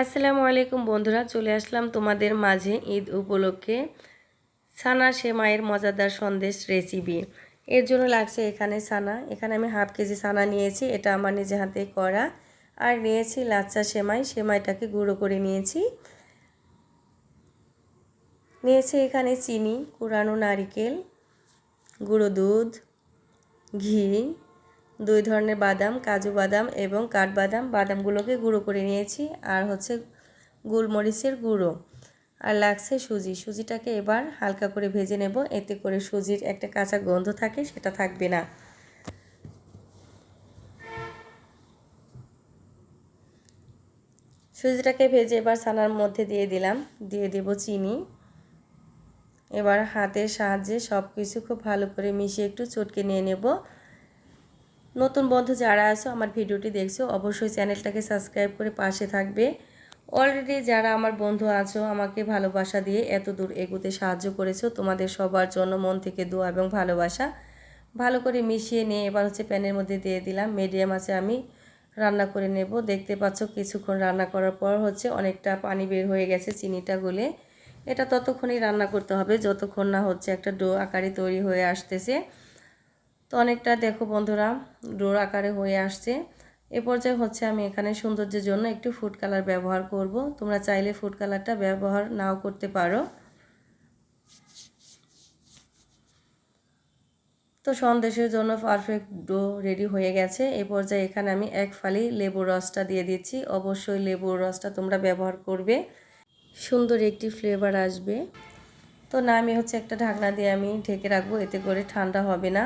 আসসালামু আলাইকুম বন্ধুরা, চলে আসলাম তোমাদের মাঝে ঈদ উপলক্ষে সানা সেমাইয়ের মজাদার সন্দেশ রেসিপি এর জন্য লাগছে এখানে সানা। এখানে আমি হাফ কেজি সানা নিয়েছি, এটা আমার নিজে হাতে করা। আর নিয়েছি লাচ্চা সেমাই সেমাইটাকে গুঁড়ো করে নিয়েছি। নিয়েছি এখানে চিনি, কুড়ানো নারিকেল, গুঁড়ো দুধ, ঘি দুই ধরনের বাদাম, কাজু বাদাম এবং কাঠবাদাম। বাদামগুলোকে গুঁড়ো করে নিয়েছি। আর হচ্ছে গোলমরিচের গুঁড়ো। আর লাগছে সুজি। সুজিটাকে এবার হালকা করে ভেজে নেব। এতে করে সুজির একটা কাঁচা গন্ধ থাকে, সেটা থাকবে না। সুজিটাকে ভেজে এবার ছানার মধ্যে দিয়ে দিলাম। দিয়ে দেব চিনি। এবার হাতের সাহায্যে সব কিছু খুব ভালো করে মিশিয়ে একটু চটকে নিয়ে নেব। নতুন বন্ধু যারা আছো, আমার ভিডিওটি দেখছ, অবশ্যই চ্যানেলটাকে সাবস্ক্রাইব করে পাশে থাকবে। অলরেডি যারা আমার বন্ধু আছো, আমাকে ভালোবাসা দিয়ে এত দূর এগোতে সাহায্য করেছ, তোমাদের সবার জন্য মন থেকে দোয়া এবং ভালোবাসা। ভালো করে মিশিয়ে নিয়ে এবার হচ্ছে প্যানের মধ্যে দিয়ে দিলাম। মিডিয়াম আছে, আমি রান্না করে নেব। দেখতে পাচ্ছ কিছুক্ষণ রান্না করার পর হচ্ছে অনেকটা পানি বের হয়ে গেছে চিনিটা গলে। এটা ততক্ষণই রান্না করতে হবে, যতক্ষণ না হচ্ছে একটা ডো আকারে তৈরি হয়ে আসতেছে। তো অনেকটা দেখো বন্ধুরা, ডোর আকারে হয়ে আসছে। এ পর্যায়ে হচ্ছে আমি এখানে সৌন্দর্যের জন্য একটু ফুড কালার ব্যবহার করব। তোমরা চাইলে ফুড কালারটা ব্যবহার নাও করতে পারো। তো সন্দেশের জন্য পারফেক্ট ডো রেডি হয়ে গেছে। এ পর্যায়ে এখানে আমি এক ফালি লেবুর রসটা দিয়ে দিচ্ছি। অবশ্যই লেবুর রসটা তোমরা ব্যবহার করবে। সুন্দর একটি ফ্লেভার আসবে। তো না, আমি হচ্ছে একটা ঢাকনা দিয়ে আমি ঢেকে রাখব, এতে করে ঠান্ডা হবে না।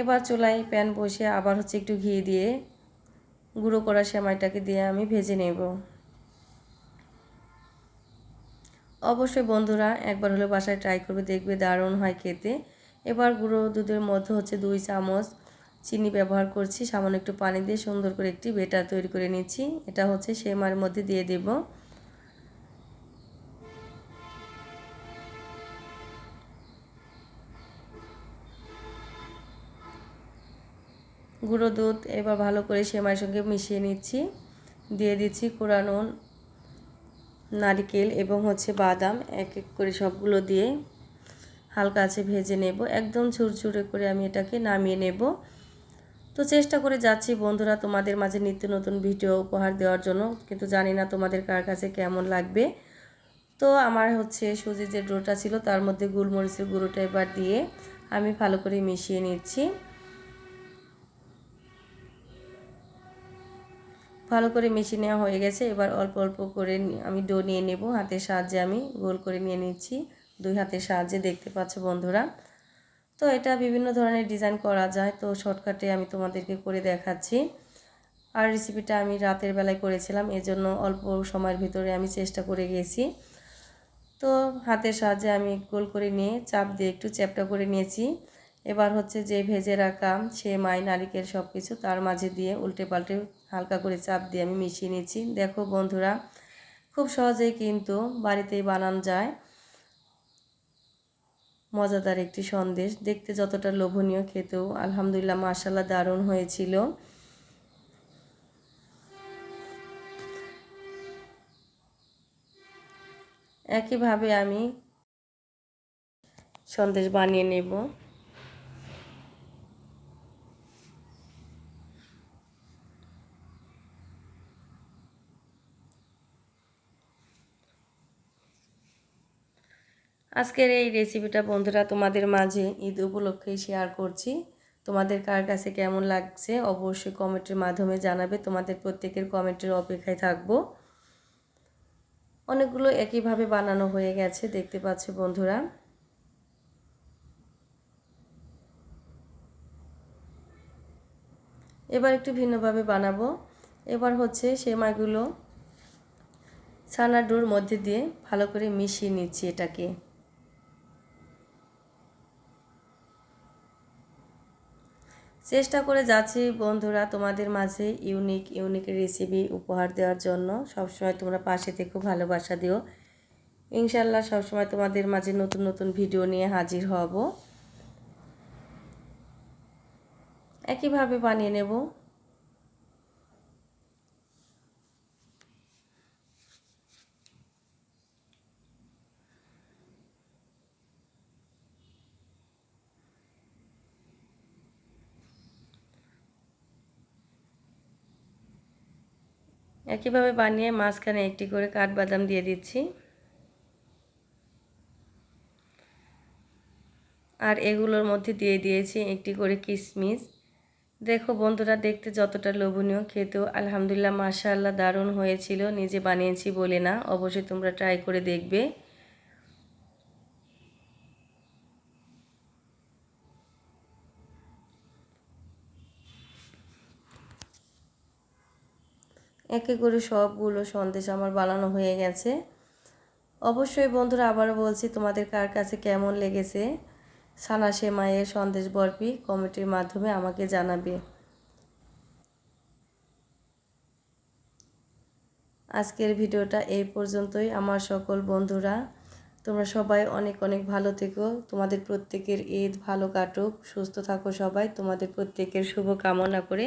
এবার চুলায় প্যান বসে আবার হচ্ছে একটু ঘি দিয়ে গুঁড়ো করা সেমাইটাকে দিয়ে আমি ভেজে নেব। অবশ্যই বন্ধুরা একবার হলে বাসায় ট্রাই করবে, দেখবে দারুণ হয় খেতে। এবার গুঁড়ো দুধের মধ্যে হচ্ছে দুই চামচ চিনি ব্যবহার করছি, সামান্য একটু পানি দিয়ে সুন্দর করে একটি বেটার তৈরি করে নিচ্ছি। এটা হচ্ছে সেমার মধ্যে দিয়ে দেবো। গুঁড়ো দুধ এবার ভালো করে সেমাইয়ের সঙ্গে মিশিয়ে নিচ্ছি। দিয়ে দিচ্ছি কোরানো নারিকেল এবং হচ্ছে বাদাম, এক এক করে সবগুলো দিয়ে হালকা আছে ভেজে নেব। একদম ঝুরঝুরে করে আমি এটাকে নামিয়ে নেব। তো চেষ্টা করে যাচ্ছি বন্ধুরা তোমাদের মাঝে নিত্য নতুন ভিডিও উপহার দেওয়ার জন্য, কিন্তু জানি না তোমাদের কার কাছে কেমন লাগবে। তো আমার হচ্ছে সুজির যে ডোটা ছিল তার মধ্যে গুলমরিচের গুঁড়োটা এবার দিয়ে আমি ভালো করে মিশিয়ে নিচ্ছি। ভালো করে মিশিয়ে নেওয়া হয়ে গেছে। এবার অল্প অল্প করে আমি ডো নিয়ে নেব। হাতের সাহায্যে আমি গোল করে নিয়ে নিচ্ছি। দুই হাতের সাহায্যে দেখতে পাচ্ছ বন্ধুরা। তো এটা বিভিন্ন ধরনের ডিজাইন করা যায়। তো শর্টকাটে আমি তোমাদেরকে করে দেখাচ্ছি। আর রেসিপিটা আমি রাতের বেলায় করেছিলাম। এজন্য অল্প সময়ের ভিতরে আমি চেষ্টা করে গেছি। তো হাতের সাহায্যে আমি গোল করে নিয়ে চাপ দিয়ে একটু চ্যাপটা করে নিয়েছি। এবার হচ্ছে যে ভেজে রাখা সে মাই নারিকেল সব কিছু তার মাঝে দিয়ে উল্টে পাল্টে হালকা করে চাপ দিয়ে আমি মিশিয়ে নিচ্ছি। দেখো বন্ধুরা, খুব সহজেই কিন্তু বাড়িতেই বানানো যায়। মজাদার একটি সন্দেশ। দেখতে যতটা লোভনীয় খেতেও আলহামদুলিল্লাহ মাসাল্লাহ দারুণ হয়েছিল। একইভাবে আমি সন্দেশ বানিয়ে নেব। আজকের এই রেসিপিটা বন্ধুরা তোমাদের মাঝে ঈদ উপলক্ষেই শেয়ার করছি। তোমাদের কার কাছে কেমন লাগছে অবশ্যই কমেন্টের মাধ্যমে জানাবে। তোমাদের প্রত্যেকের কমেন্টের অপেক্ষায় থাকব। অনেকগুলো একইভাবে বানানো হয়ে গেছে, দেখতে পাচ্ছ বন্ধুরা। এবার একটু ভিন্নভাবে বানাবো। এবার হচ্ছে সেমাইগুলো ছানাডুর মধ্যে দিয়ে ভালো করে মিশিয়ে নিচ্ছি এটাকে। চেষ্টা করে যাচ্ছি বন্ধুরা তোমাদের মাঝে ইউনিক ইউনিক রেসিপি উপহার দেওয়ার জন্য। সবসময় তোমরা পাশে থেকেও ভালোবাসা দিও। ইনশাল্লাহ সবসময় তোমাদের মাঝে নতুন নতুন ভিডিও নিয়ে হাজির হব। একইভাবে বানিয়ে নেব। একইভাবে বানিয়ে মাঝখানে একটি করে কাঠবাদাম দিয়ে দিচ্ছি। আর এগুলোর মধ্যে দিয়ে দিয়েছি একটি করে কিশমিশ দেখো বন্ধুরা, দেখতে যতটা লোভনীয়, খেতেও আলহামদুলিল্লাহ মাশাআল্লাহ দারুণ হয়েছিল। নিজে বানিয়েছি বলে না, অবশ্যই তোমরা ট্রাই করে দেখবে। একে করে সবগুলো সন্দেশ আমার বানানো হয়ে গেছে। অবশ্যই বন্ধুরা আবারও বলছি, তোমাদের কার কাছে কেমন লেগেছে? সানা সেমাইয়ের সন্দেশ বরফি কমেন্টের মাধ্যমে আমাকে জানাবে। আজকের ভিডিওটা এই পর্যন্তই। আমার সকল বন্ধুরা, তোমরা সবাই অনেক অনেক ভালো থেকো। তোমাদের প্রত্যেকের ঈদ ভালো কাটুক। সুস্থ থাকো সবাই। তোমাদের প্রত্যেকের শুভ কামনা করে